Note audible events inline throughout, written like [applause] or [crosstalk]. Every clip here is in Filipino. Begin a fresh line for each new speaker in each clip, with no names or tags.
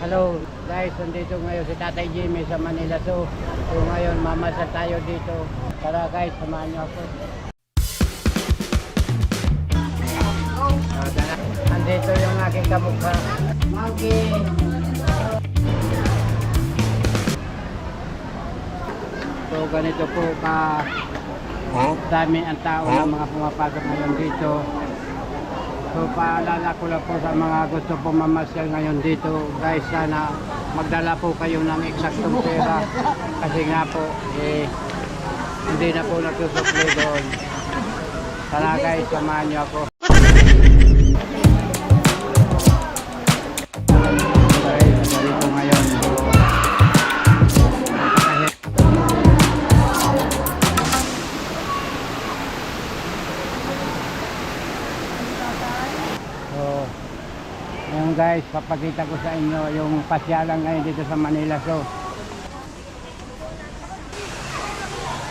Hello guys, nandito ngayon si Tatay Jimmy sa Manila Zoo. So ngayon mamasa tayo dito. Tara guys, samahan niyo ako. So, tara. Andito yung aking kamukha. Monkey! So ganito po ka dami ang tao ng mga pumapasok ngayon dito. So paalala ko lang po sa mga gusto po mamasyal ngayon dito, guys, sana magdala po kayo ng eksaktong pera. Kasi nga po, eh, hindi na po nagsusupli doon. Sana guys, samahan niyo ako. Guys, papakita ko sa inyo yung pasyalan ngayon dito sa Manila Zoo.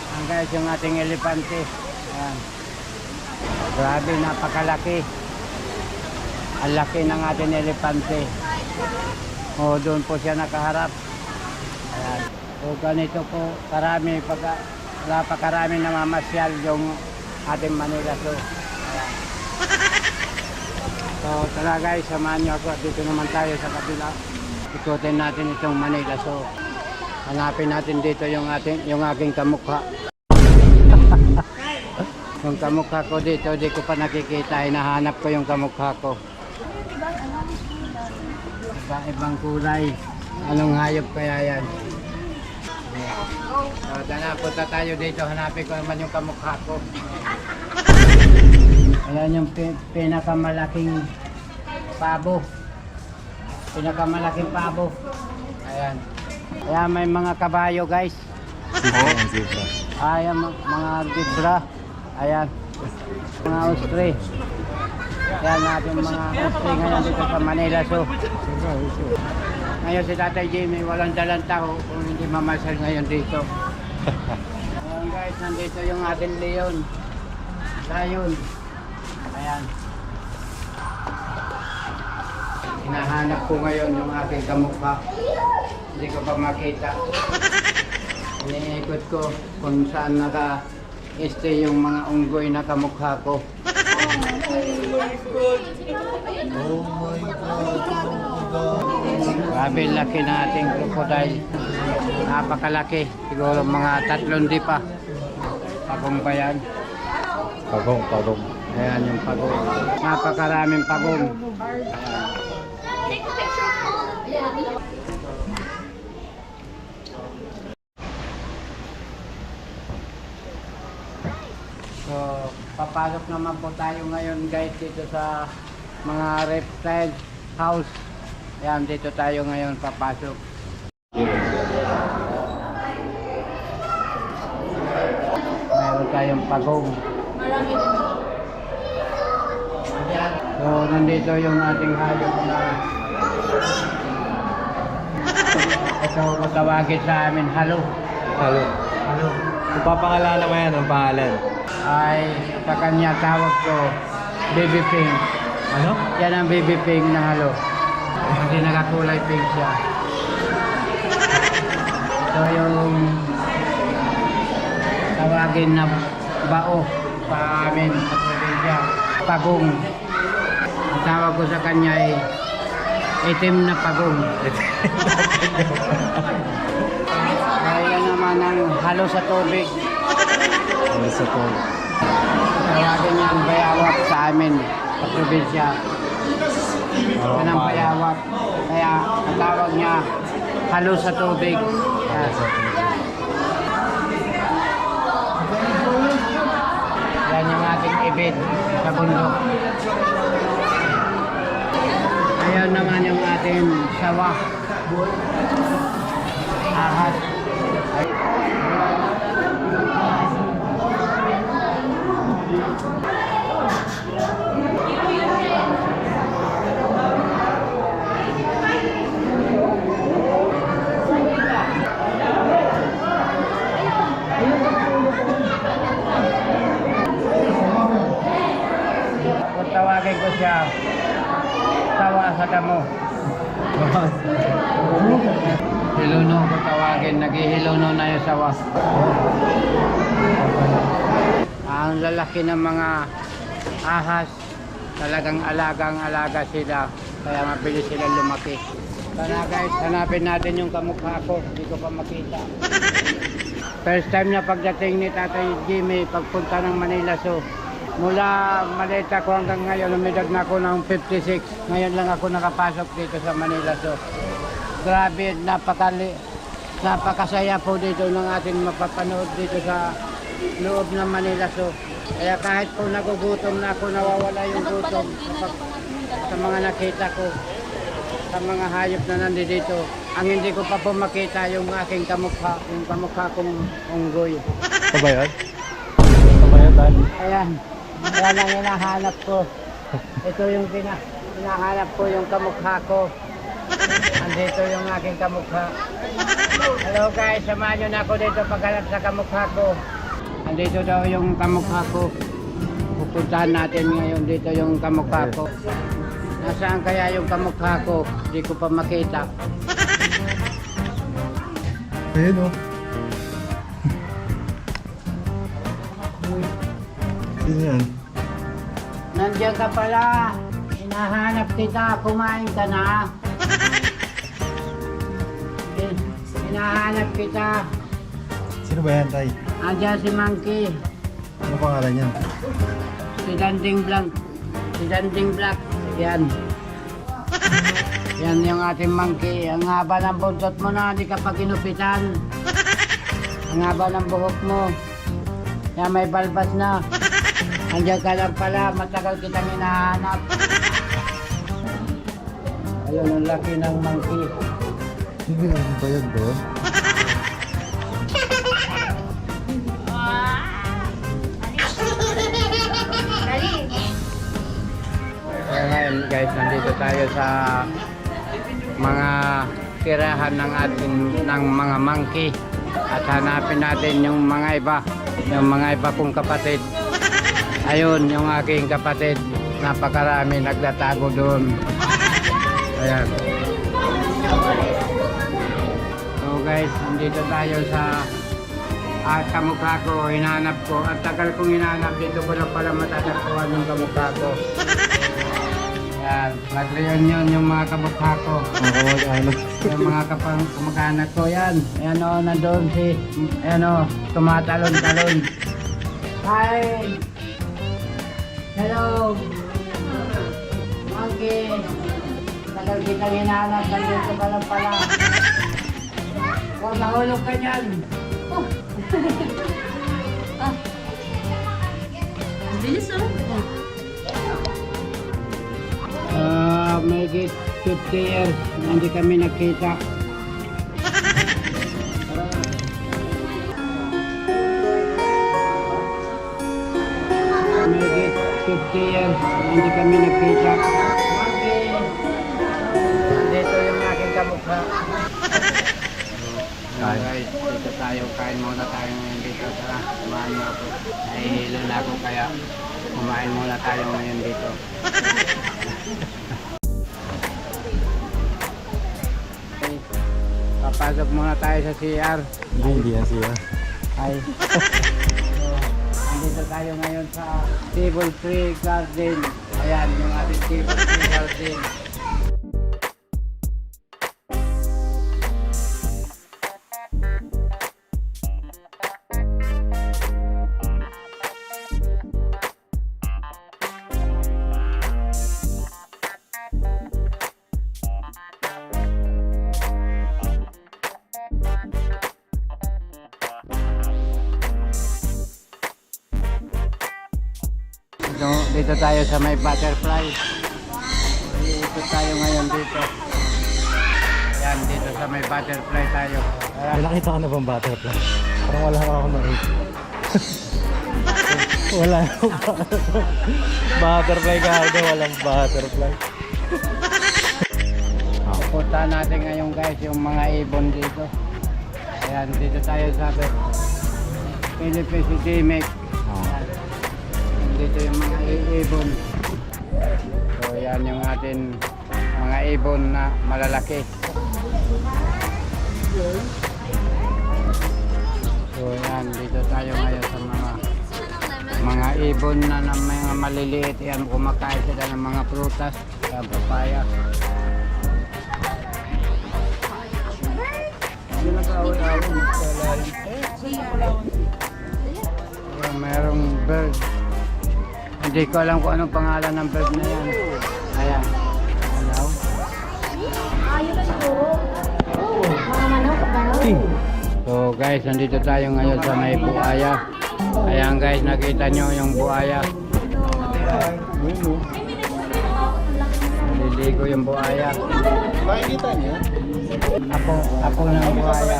Ang guys, yung ating elepante. Ayan. Grabe, napakalaki. Ang laki ng ating elepante. O, doon po siya nakaharap. Ayan. O, ganito po, karami, pagka, napakarami namamasyal yung ating Manila Zoo. So tara guys, samahan niyo ako. Dito naman tayo sa kabila. Ikutin natin itong Manila. So hanapin natin dito yung ating yung aking kamukha. [laughs] yung kamukha ko dito, di ko pa nakikita. Hinahanap ko yung kamukha ko. Iba ibang kulay. Anong hayop kaya yan? So tara, punta tayo dito. Hanapin ko naman yung kamukha ko. Ayan yung pi- pinakamalaking pabo. Pinakamalaking pabo. Ayan. Ayan may mga kabayo guys. Ayan mga zebra. Ayan. Mga ostre. Ayan natin mga ostre ngayon dito sa Manila Zoo. Ngayon si Tatay Jimmy walang dalang tao kung hindi mamasal ngayon dito. [laughs] Ayan guys, nandito yung ating leon. Lion. Ayan. Hinahanap ko ngayon yung aking kamukha. Hindi ko pa makita. Iniikot ko kung saan naka este yung mga unggoy na kamukha ko. Grabe laki na ating crocodile. Napakalaki. Siguro mga tatlong di pa. Pagong pa yan.
Pagong, pagong.
Ayan yung pagong. Napakaraming pagong. So, papasok naman po tayo ngayon guys dito sa mga reptile house. Ayan, dito tayo ngayon papasok. Meron tayong pagong. So, nandito yung ating hayop na ito matawagin sa amin, halo.
Halo.
Halo.
Kung papangalanan mo yan, ang pangalan?
Ay, sa kanya tawag ko, baby pink.
Ano?
Yan ang baby pink na halo. Kasi nakakulay pink siya. Ito yung tawagin na bao pa amin sa probinsya. Pagong. Ang tawag ko sa kanya ay itim na pagong. Kaya naman ang halo sa tubig.
Ano sa to?
Tawagin niya ang bayawak sa amin sa probinsya. Yan ang bayawak. Kaya ang tawag niya halo sa tubig. Yan. Yan yung ating ibid sa bundok. Ayan naman yung ating sawa. Ahas. Tawagin ko siya, sawa sa damo. Hiluno ko tawagin, naghihiluno na yung sawa. Ang lalaki ng mga ahas, talagang alagang alaga sila, kaya mabilis sila lumaki. Sana guys, hanapin natin yung kamukha ko, hindi ko pa makita. First time na pagdating ni Tatay Jimmy pagpunta ng Manila Zoo. Mula maleta ko hanggang ngayon, umidad na ako ng 56. Ngayon lang ako nakapasok dito sa Manila Zoo. Grabe, napakali, napakasaya po dito ng ating mapapanood dito sa loob ng Manila Zoo. Kaya kahit po nagugutom na ako, nawawala yung gutom kapag sa mga nakita ko, sa mga hayop na nandito. Ang hindi ko pa po makita yung aking kamukha, yung kamukha kong unggoy.
Ito ba yun? Ito ba yun?
Ayan, ayan ang hinahanap ko. Ito yung pina, hinahanap ko yung kamukha ko. Andito yung aking kamukha. Hello guys, samahan nyo na ako dito paghanap sa kamukha ko. Andito daw yung kamukha ko. Pupuntahan natin ngayon dito yung kamukha ko. Nasaan kaya yung kamukha ko? Hindi ko pa makita.
Ayun, oh. Sino yan?
Nandiyan ka pala. Hinahanap kita. Kumain ka na. Hin- [laughs] Hinahanap kita.
Sino ba yan, Tay?
Andiyan si Monkey.
Ano pangalan niyan?
Si Danding Black. Si Danding Black. Yan. Yan yung ating monkey. Ang haba ng buntot mo na, hindi ka pa ginupitan. Ang haba ng buhok mo. Yan, may balbas na. Andiyan ka lang pala, matagal kitang hinahanap. Ayun, ang laki ng monkey.
Sino yan ba yan doon?
Ngayon guys, nandito tayo sa mga tirahan ng ating ng mga monkey at hanapin natin yung mga iba, yung mga iba kong kapatid. Ayun, yung aking kapatid, napakarami nagtatago doon. Ayan. So guys, nandito tayo sa at kamukha ko, hinahanap ko. At tagal kong hinahanap, dito ko lang pala matatagpuan yung kamukha ko. Yan, nag-reunion yung mga kamukha ko.
Ako mag-ano.
Yung mga kapang kumakanak ko yan. Ayan o, nandoon si, ayan o, tumatalon-talon. Hi! Hello! Monkey! Tagal kitang hinahanap, nandito ka lang pala. Huwag mahulog ka dyan. [laughs]
Bilis oh.
Ah, may 50 years hindi kami nakita. 50 years hindi kami nakita. Monkey! Dito yung aking kamukha. [laughs]
Kain.
Guys, dito tayo. Kain muna tayo ngayon dito. Tara, kumain mo ako. Nahihilo na ako kaya kumain muna tayo ngayon dito. Okay. [laughs] Papasok muna tayo sa CR.
Hindi, hindi yan siya. [laughs]
Ay. Tayo ngayon sa Table Tree Garden. Ayan, yung ating Table Tree Garden. Dito, dito tayo sa may butterfly. Dito tayo ngayon dito. Ayan, dito sa may butterfly tayo. Ayan.
nakita ka na bang butterfly? Parang wala ka ako nakita. [laughs] wala akong butterfly. butterfly ka ako, walang butterfly. [laughs]
Pupunta natin ngayon guys yung mga ibon dito. Ayan, dito tayo sa Philippines Epidemic. Ayan. Dito yung mga ibon. So yan yung ating mga ibon na malalaki. So yan, dito tayo ngayon sa mga mga ibon na ng mga maliliit. Yan, kumakain sila ng mga prutas. Yan, papaya. Yan, merong bird. Hindi ko alam kung anong pangalan ng bird na yan. Ayan. Hello? So guys, nandito tayo ngayon sa may buaya. Ayan guys, nakita nyo yung buaya. Naliligo yung buaya.
Makikita niya?
Ako, ako ng buaya.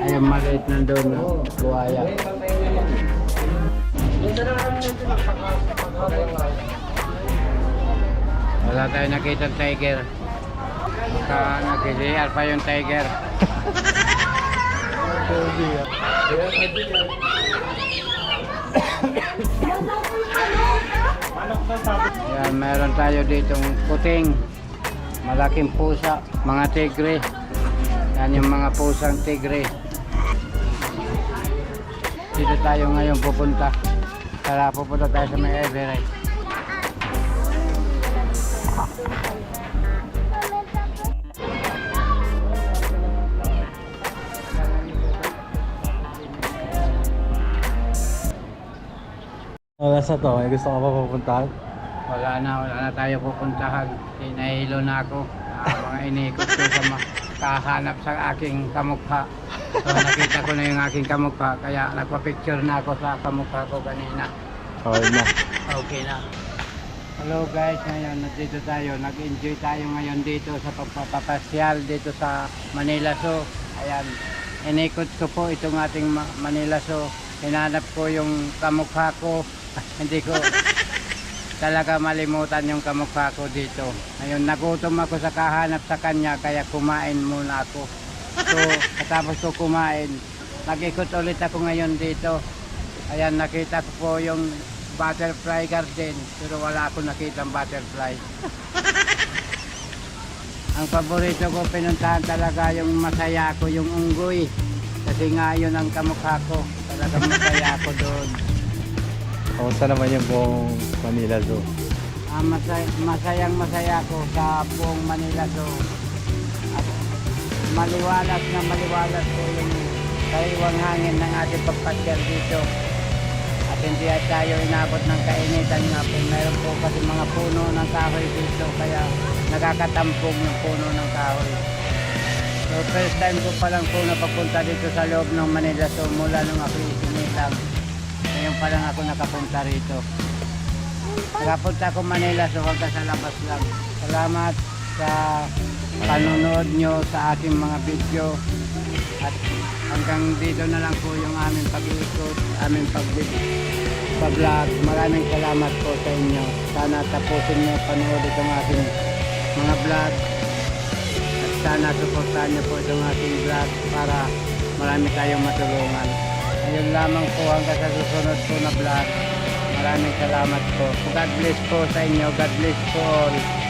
Ayun, maliit na doon no? buaya. Wala tayo nakita tiger. Baka nag-JR pa yung tiger. Yan, meron tayo ditong puting, malaking pusa, mga tigre. Yan yung mga pusang tigre. Dito tayo ngayon pupunta. Tara, pupunta tayo sa may Everett.
Oras na to, may gusto ka pa pupuntahan?
Wala na, wala na tayo pupuntahan. Tinahilo na ako. Ah, mga inikot ko sa makahanap sa aking kamukha. So nakita ko na yung aking kamukha, kaya nagpa-picture na ako sa kamukha ko kanina.
Okay na.
Okay na. Hello guys, ngayon nandito tayo. Nag-enjoy tayo ngayon dito sa pagpapapasyal dito sa Manila Zoo. Ayan, inikot ko po itong ating Ma- Manila Zoo. Hinanap ko yung kamukha ko. [laughs] Hindi ko talaga malimutan yung kamukha ko dito. Ngayon, nagutom ako sa kahanap sa kanya, kaya kumain muna ako. So, katapos ko kumain, nag-ikot ulit ako ngayon dito. Ayan, nakita ko po yung butterfly garden, pero wala ako nakitang butterfly. [laughs] ang paborito ko pinuntahan talaga yung masaya ko, yung unggoy. Kasi nga yun ang kamukha ko. Talagang masaya ako doon.
Kamusta naman yung buong Manila Zoo?
Ah, masay, masayang masaya ko sa buong Manila Zoo. At maliwalas na maliwalas ko yung kaiwang hangin ng ating pagpasyal dito. At hindi at tayo inabot ng kainitan nga po. Meron po kasi mga puno ng kahoy dito kaya nakakatampog yung puno ng kahoy. So first time ko pa lang po napapunta dito sa loob ng Manila Zoo mula nung ako isinilang. Ngayon pa lang ako nakapunta rito. Nakapunta ako Manila so hanggang sa labas lang. Salamat sa panonood nyo sa ating mga video. At hanggang dito na lang po yung aming pag-iikot, aming pag-vlog. Maraming salamat po sa inyo. Sana tapusin nyo panood itong ating mga vlog. At sana suportahan nyo po itong ating vlog para marami tayong matulungan. Ayun lamang po hanggang sa susunod po na vlog. Maraming salamat po. God bless po sa inyo. God bless po all.